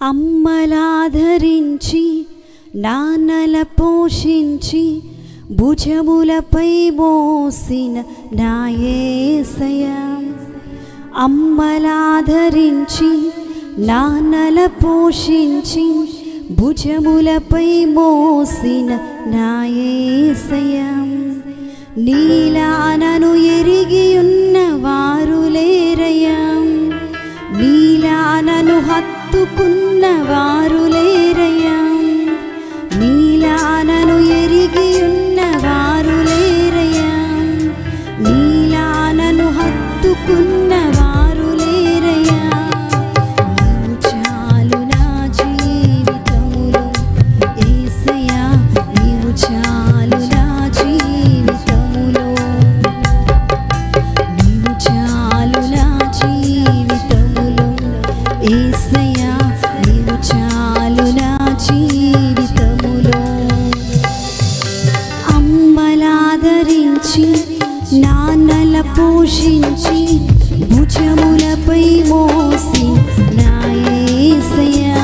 అమ్మలాధరించి నాన్నల పోషించి భుజములపై మోసిన నాయేసయ అమ్మలాధరించి నాన్నల పోషించి భుజములపై మోసిన నాయేసయ నీలా ఎరిగి ఉన్న వారు లేరయ నీలా తప్పుకున్న వారు లేరయ్యా నీలానను ఎరిగియున్న నాన్నల పోషించి భుజములపై మోసి నాయసయా